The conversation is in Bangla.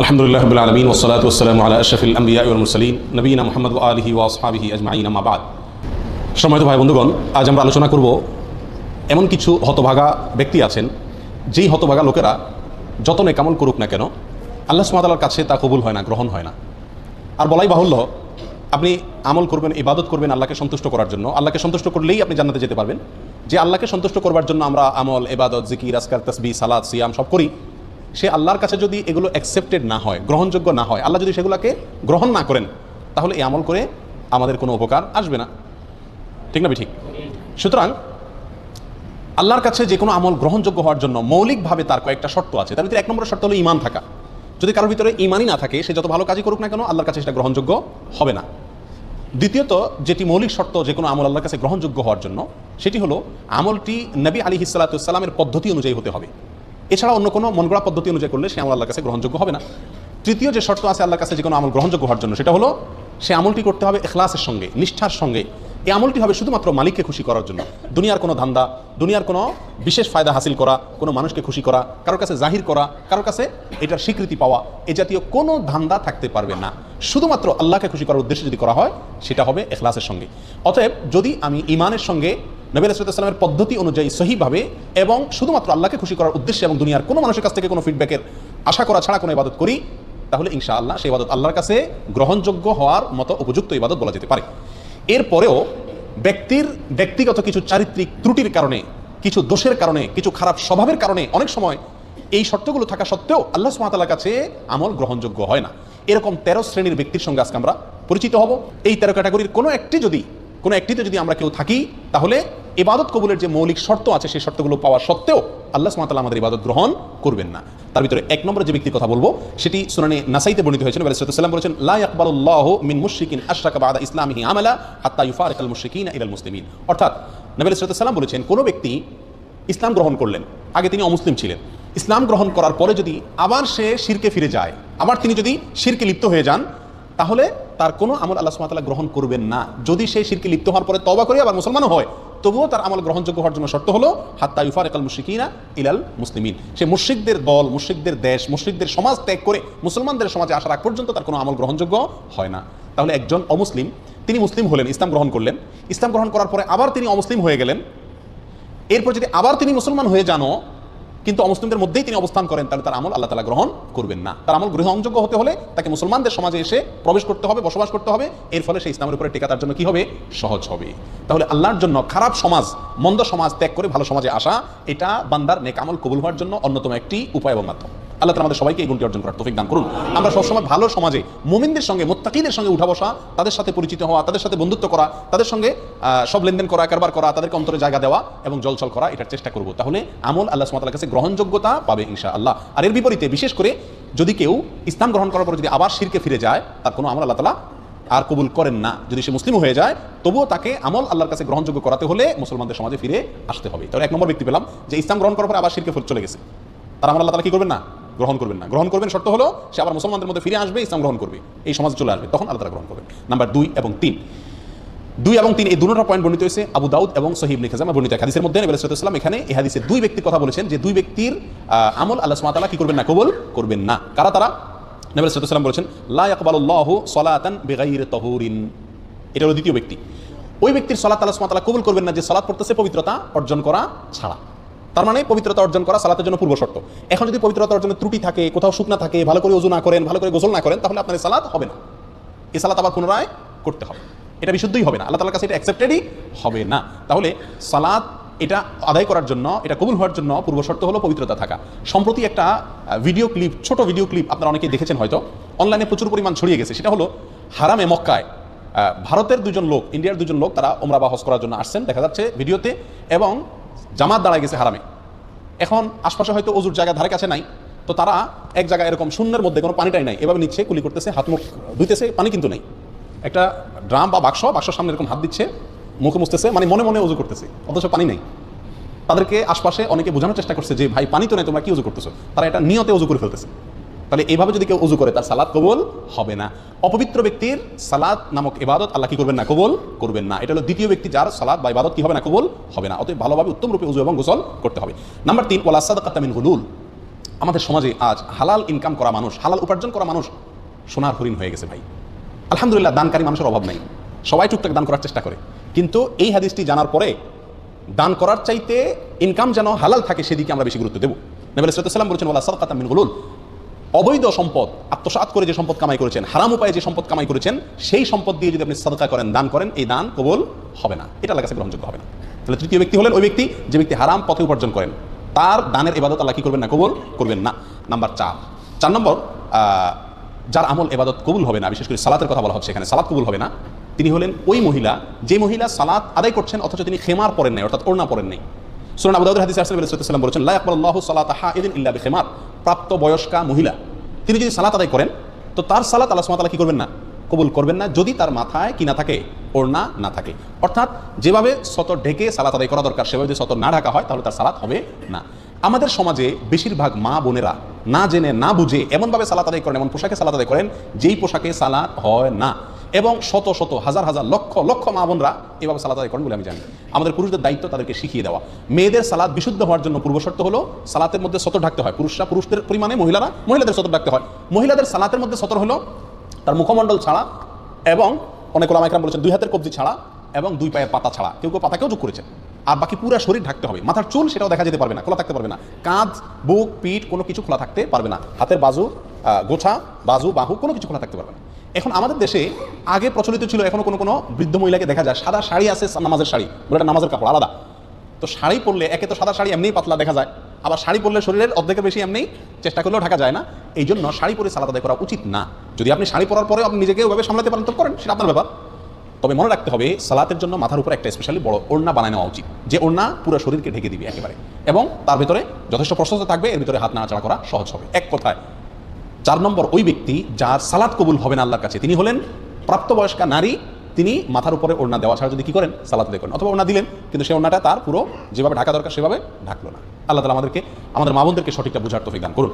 আলহামদুলিল্লাহ আলমিন ওসলাত ওসালাম আলা আশরফিল আম্বিয়া মুরসলিন নবীনা মোহাম্মদ আলহি ওয়াসহাবিহি আজমাইন আমাবাদ সম্মানিত ভাই বন্ধুগণ, আজ আমরা আলোচনা করব এমন কিছু হতভাগা ব্যক্তি আছেন, যেই হতভাগা লোকেরা যত নেকামল করুক না কেন, আল্লাহ সুমাতালার কাছে তা কবুল হয় না, গ্রহণ হয় না। আর বলাই বাহুল্য, আপনি আমল করবেন, ইবাদত করবেন আল্লাহকে সন্তুষ্ট করার জন্য। আল্লাহকে সন্তুষ্ট করলেই আপনি জান্নাতে যেতে পারবেন। যে আল্লাহকে সন্তুষ্ট করবার জন্য আমরা আমল এবাদত জিকির আসকার তসবি সালাদ সিয়াম সব করি সে আল্লাহর কাছে যদি এগুলো অ্যাকসেপ্টেড না হয়, গ্রহণযোগ্য না হয়, আল্লাহ যদি সেগুলোকে গ্রহণ না করেন, তাহলে এই আমল করে আমাদের কোনো উপকার আসবে না। ঠিক না ঠিক? সুতরাং আল্লাহর কাছে যে কোনো আমল গ্রহণযোগ্য হওয়ার জন্য মৌলিকভাবে তার কয়েকটা শর্ত আছে। তার ভিতরে এক নম্বর শর্ত হলো ইমান থাকা। যদি কারোর ভিতরে ইমানই না থাকে, সে যত ভালো কাজই করুক না কেন, আল্লাহর কাছে সেটা গ্রহণযোগ্য হবে না। দ্বিতীয়ত, যেটি মৌলিক শর্ত যে কোনো আমল আল্লাহর কাছে গ্রহণযোগ্য হওয়ার জন্য, সেটি হলো আমলটি নবী আলী হিসালাতামের পদ্ধতি অনুযায়ী হতে হবে। এছাড়া অন্য কোনো মন গড়া পদ্ধতি অনুযায়ী করলে সে আমল আল্লাহর কাছে গ্রহণযোগ্য হবে না। তৃতীয় যে শর্ত আছে আল্লাহর কাছে যে কোনো আমল গ্রহণযোগ্য হওয়ার জন্য, সেটা হলো সে আমলটি করতে হবে এখলাসের সঙ্গে, নিষ্ঠার সঙ্গে। এই আমলটি হবে শুধুমাত্র মালিককে খুশি করার জন্য। দুনিয়ার কোনো ধান্দা, দুনিয়ার কোনো বিশেষ ফায়দা হাসিল করা, কোনো মানুষকে খুশি করা, কারোর কাছে জাহির করা, কারোর কাছে এটার স্বীকৃতি পাওয়া, এ জাতীয় কোনো ধান্দা থাকতে পারবে না। শুধুমাত্র আল্লাহকে খুশি করার উদ্দেশ্যে যদি করা হয়, সেটা হবে এখলাসের সঙ্গে। অতএব যদি আমি ইমানের সঙ্গে নবী আলাইসালামের পদ্ধতি অনুযায়ী সহিভাবে এবং শুধুমাত্র আল্লাহকে খুশি করার উদ্দেশ্যে এবং দুনিয়ার কোনো মানুষের কাছ থেকে কোনো ফিডব্যাকের আশা করা ছাড়া কোনো ইবাদত করি, তাহলে ইনশা আল্লাহ সেই ইবাদত আল্লাহর কাছে গ্রহণযোগ্য হওয়ার মতো উপযুক্ত ইবাদত বলা যেতে পারে। এরপরেও ব্যক্তির ব্যক্তিগত কিছু চারিত্রিক ত্রুটির কারণে, কিছু দোষের কারণে, কিছু খারাপ স্বভাবের কারণে অনেক সময় এই শর্তগুলো থাকা সত্ত্বেও আল্লাহ সুমাতালার কাছে আমল গ্রহণযোগ্য হয় না। এরকম তেরো শ্রেণির ব্যক্তির সঙ্গে আজকে আমরা পরিচিত হব। এই তেরো ক্যাটাগরির কোনো একটি যদি, কোনো একটিতে যদি আমরা কেউ থাকি, তাহলে ইবাদত কবুলের যে মৌলিক শর্ত আছে, সেই শর্তগুলো পাওয়া সত্ত্বেও আল্লাহ সুমাতাল্লাহ আমাদের ইবাদত গ্রহণ করবেন না। তার ভিতরে এক নম্বরে যে ব্যক্তির কথা বলব, সেটি সুনানে নাসাইতে বর্ণিত হয়েছিল সাল্লাম বলেছেন, লা ইয়াকবালুল্লাহু মিন মুশরিকিন আশরাকা বাদা ইসলামিহি আমালা হাত্তা মুশরিকিনা ইলাল মুসলিমিন। অর্থাৎ নবী সাল্লাম বলেছেন, কোনো ব্যক্তি ইসলাম গ্রহণ করলেন, আগে তিনি অমুসলিম ছিলেন। ইসলাম গ্রহণ করার পরে যদি আবার সে শিরকে ফিরে যায়, আবার তিনি যদি শিরকে লিপ্ত হয়ে যান, তাহলে তার কোনো আমল আল্লাহ সুমাতাল্লাহ গ্রহণ করবেন না। যদি সেই শিরকে লিপ্ত হওয়ার পরে তবা করে আবার মুসলমানও হয়, তবুও তার আমল গ্রহণযোগ্য হওয়ার জন্য শর্ত হলো, হাত্তা ইউফার একাল মুশিকিনা ইলাল মুসলিমিন। সে মুশ্রিকদের দল, মুশ্রিকদের দেশ, মুশ্রিকদের সমাজ ত্যাগ করে মুসলমানদের সমাজে আসার আগ পর্যন্ত তার কোনো আমল গ্রহণযোগ্য হয় না। তাহলে একজন অমুসলিম, তিনি মুসলিম হলেন, ইসলাম গ্রহণ করলেন। ইসলাম গ্রহণ করার পরে আবার তিনি অমুসলিম হয়ে গেলেন। এরপর যদি আবার তিনি মুসলমান হয়ে জানো কিন্তু অমুসলিমদের মধ্যেই তিনি অবস্থান করেন, তাহলে তার আমল আল্লাহ তালা গ্রহণ করবেন না। তার আমল গ্রহণযোগ্য হতে হলে তাকে মুসলমানদের সমাজে এসে প্রবেশ করতে হবে, বসবাস করতে হবে। এর ফলে সেই ইসলামের উপরে টেকা তার জন্য কি হবে? সহজ হবে। তাহলে আল্লাহর জন্য খারাপ সমাজ, মন্দ সমাজ ত্যাগ করে ভালো সমাজে আসা, এটা বান্দার নেকামল কবুল হওয়ার জন্য অন্যতম একটি উপায় এবং মাধ্যম। আল্লাহ আমাদের সবাইকে এই গুণটি অর্জন করার তৌফিক দান করুন। আমরা সবসময় ভালো সমাজে মুমিনদের সঙ্গে, মোত্তাকিদের সঙ্গে উঠা বসা, তাদের সাথে পরিচিত হওয়া, তাদের সাথে বন্ধুত্ব করা, তাদের সঙ্গে সব লেনদেন করা, কারবার করা, তাদেরকে অন্তরে জায়গা দেওয়া এবং জলচল করা, এটার চেষ্টা করব। তাহলে আমল আল্লাহ সুমাতার কাছে গ্রহণযোগ্যতা পাবে ইনশা আল্লাহ আর এর বিপরীতে, বিশেষ করে যদি কেউ ইসলাম গ্রহণ করার পর যদি আবার শিরকে ফিরে যায়, তার কোনো আমল আল্লাহ তালা আর কবুল করেন না। যদি সে মুসলিম হয়ে যায়, তবুও তাকে আমল আল্লাহর কাছে গ্রহণযোগ্য করাতে হলে মুসলমানদের সমাজে ফিরে আসতে হবে। তাহলে এক নম্বর ব্যক্তি পেলাম যে ইসলাম গ্রহণ করার পর আবার শিরকে চলে গেছে। তারা আমল আল্লাহ তালা কি করবেন না? গ্রহণ করবেন না। গ্রহণ করবেন শর্ত হলো, সে আবার মুসলমানদের মধ্যে ফিরে আসবে, ইসলাম গ্রহণ করবে। এই সমাজে চলে আসবে, তখন তালা গ্রহণ করবেন। নাম্বার দুই এবং তিন। দুই এবং তিন, এই দুটো পয়েন্ট বর্ণিত হয়েছে আবু দাউদ এবং সহিব লিখেছে বর্ণিত হাদিসের মধ্যে। নবী সাল্লাম এখানে এই হাদিসে দুই ব্যক্তি কথা বলেছেন যে দুই ব্যক্তির আমল আল্লাহ সুমাতালা কি করবেন না, কবুল করবেন না। কারা তারা? নবী সাল্লাম বলেছেন, লা ইয়াকবালুল্লাহু সলাতান বিগাইর তাহুরিন। এটা হলো দ্বিতীয় ব্যক্তি। ওই ব্যক্তির সলাত আল্লাহ সুমাতালা কবুল করবেন না যে সলাৎ পড়তেছে পবিত্রতা অর্জন করা ছাড়া। তার মানে পবিত্রতা অর্জন করা সালাতের জন্য পূর্ব শর্ত। এখন যদি পবিত্রতা অর্জনের ত্রুটি থাকে, কোথাও শুকনা থাকে, ভালো করে ওজু না করেন, ভালো করে গোসল না করেন, তাহলে আপনার সালাত হবে না। এই সালাত আবার পুনরায় করতে হবে। এটা বিশুদ্ধই হবে না। আল্লাহ তালার কাছে এটা অ্যাকসেপ্টেডই হবে না। তাহলে সালাত এটা আদায় করার জন্য, এটা কবুল হওয়ার জন্য পূর্ব শর্ত হলো পবিত্রতা থাকা। সম্প্রতি একটা ভিডিও ক্লিপ ছোট ভিডিও ক্লিপ আপনারা অনেকেই দেখেছেন হয়তো। অনলাইনে প্রচুর পরিমাণ ছড়িয়ে গেছে। সেটা হলো হারামে মক্কায় ভারতের দুজন লোক, ইন্ডিয়ার দুজন লোক তারা ওমরা বা হজ করার জন্য আসছেন, দেখা যাচ্ছে ভিডিওতে, এবং জামাত দাঁড়ায় গেছে হারামে। এখন আশপাশে হয়তো অজুর জায়গা ধারে কাছে নাই, তো তারা এক জায়গায় এরকম শূন্যের মধ্যে কোনো পানিটাই নাই। এভাবে নিচ্ছে, কুলি করতেছে, হাত মুখ ধুইতেছে, পানি কিন্তু নেই। একটা ড্রাম বা বাক্স, বাক্সর সামনে এরকম হাত দিচ্ছে, মুখে মুছতেছে মানে মনে মনে উজু করতেছে, অথচ পানি নেই। তাদেরকে আশপাশে অনেকে বোঝানোর চেষ্টা করছে যে, ভাই, পানি তো নেই, তোমরা কি উজু করতেছো? তারা এটা নিয়তে উজু করে ফেলতেছে। তাহলে এইভাবে যদি কেউ উজু করে, তার সালাদ কবুল হবে না। অপবিত্র ব্যক্তির সালাদ নামক ইবাদত আল্লাহ কি করবেন না? কবুল করবেন না। এটা হলো দ্বিতীয় ব্যক্তি যার সালাদ বা ইবাদত কি হবে না? কবুল হবে না। অতএব ভালোভাবে উত্তম রূপে উজু এবং গোসল করতে হবে। নাম্বার তিন, ওয়ালা সাদাকাতামিন হুলুল। আমাদের সমাজে আজ হালাল ইনকাম করা মানুষ, হালাল উপার্জন করা মানুষ সোনার হরিণ হয়ে গেছে ভাই। আলহামদুলিল্লাহ, দানকারী মানুষের অভাব নাই। সবাই টুকটাক দান করার চেষ্টা করে। কিন্তু এই হাদিসটি জানার পরে দান করার চাইতে ইনকাম যেন হালাল থাকে, সেদিকে আমরা বেশি গুরুত্ব দেবো। নবী সাল্লাম বলেছেন ওলা সরকাতা মিন গুলুল অবৈধ সম্পদ, আত্মসাৎ করে যে সম্পদ কামাই করেছেন, হারাম উপায়ে যে সম্পদ কামাই করেছেন, সেই সম্পদ দিয়ে যদি আপনি সদকা করেন, দান করেন, এই দান কবল হবে না। এটা আল্লাহ কাছে গ্রহণযোগ্য হবে না। তাহলে তৃতীয় ব্যক্তি হলেন ওই ব্যক্তি যে ব্যক্তি হারাম পথে উপার্জন করেন। তার দানের এবাদত আল্লাহ কি করবেন না? কবল করবেন না। নাম্বার চার। চার নম্বর যার আমল এবাদত কবুল হবে না, বিশেষ করে সালাতের কথা বলা হচ্ছে এখানে, সালাত কবুল হবে না, তিনি হলেন ওই মহিলা যে মহিলা সালাত আদায় করছেন, অথচ তিনি খেমার পরেন নাই, অর্থাৎ ওড়না পরেন নাই। সুরান আবু দাউদ হাদিস আসলে সাল্লাম বলেছেন, লা সালাতা হাইদিন ইল্লা বিখিমার। প্রাপ্ত বয়স্কা মহিলা, তিনি যদি সালাত আদায় করেন, তো তার সালাত আল্লাহ তাআলা কি করবেন না? কবুল করবেন না, যদি তার মাথায় কি না থাকে, ওড়না না থাকে। অর্থাৎ যেভাবে সতর ঢেকে সালাত আদায় করা দরকার, সেভাবে যদি সতর না ঢাকা হয়, তাহলে তার সালাত হবে না। আমাদের সমাজে বেশিরভাগ মা বোনেরা না জেনে, না বুঝে এমনভাবে সালাত আদায় করেন, এমন পোশাকে সালাত আদায় করেন, যেই পোশাকে সালাত হয় না। এবং শত শত, হাজার হাজার, লক্ষ লক্ষ মা বোনরা এভাবে সালাত আদায় করেন বলে আমি জানি। আমাদের পুরুষদের দায়িত্ব তাদেরকে শিখিয়ে দেওয়া। মেয়েদের সালাদ বিশুদ্ধ হওয়ার জন্য পূর্বশর্ত হলো, সালাতের মধ্যে সতর ঢাকতে হয়। পুরুষরা, পুরুষদের পরিমাণে মহিলারা মহিলাদের সতর ঢাকতে হয়। মহিলাদের সালাতের মধ্যে সতর হলো, তার মুখমণ্ডল ছাড়া এবং অনেক ওলামাইকরাম বলেছেন, দুই হাতের কবজি ছাড়া এবং দুই পায়ের পাতা ছাড়া। কেউ কেউ পাতাকেও যোগ করেছেন। আর বাকি পুরো শরীর ঢাকতে হবে। মাথার চুল সেটাও দেখা যেতে পারবে না, খোলা থাকতে পারবে না। কাঁধ, বুক, পিঠ কোনো কিছু খোলা থাকতে পারবে না। হাতের বাজু গোছা, বাজু, বাহু কোনো কিছু খোলা থাকতে পারবে না। এখন আমাদের দেশে আগে প্রচলিত ছিল এখনও কোনো কোনো বৃদ্ধ মহিলাকে দেখা যায়, সাদা শাড়ি আছে নামাজের শাড়ি এটা নামাজের কাপড়, আলাদা। তো শাড়ি পরলে, একে তো সাদা শাড়ি এমনিই পাতলা দেখা যায়, আবার শাড়ি পরলে শরীরের অর্ধেকের বেশি এমনি চেষ্টা করলেও ঢাকা যায় না। এই জন্য শাড়ি পরে সালাদ আদায় করা উচিত না। যদি আপনি শাড়ি পরার পরে আপনি নিজেকে ওইভাবে সামলাতে পারেন, তো করেন, সেটা আপনার ব্যাপার। তবে মনে রাখতে হবে, সালাতের জন্য মাথার উপর একটা স্পেশালি বড় ওড়না বানায় নেওয়া উচিত। যে ওড়না পুরো শরীরকে ঢেকে দিবে একেবারে। এবং তার ভিতরে যথেষ্ট প্রশস্ত থাকবে, এর ভিতরে হাত নাড়াচাড়া করা সহজ হবে। এক কথায় চার নম্বর ওই ব্যক্তি যার সালাদ কবুল হবেন আল্লাহর কাছে। তিনি হলেন প্রাপ্তবয়স্কা নারী, তিনি মাথার উপরে ওড়না দেওয়া ছাড়া যদি কী করেন, সালাত দেখেন অথবা ওড়না দিলেন, কিন্তু সেই ওড়নাটা তার পুরো যেভাবে ঢাকা দরকার সেভাবে ঢাকলো না। আল্লাহ তালা আমাদেরকে, আমাদের মা বোনদেরকে সঠিকটা বোঝার তো দান করুন।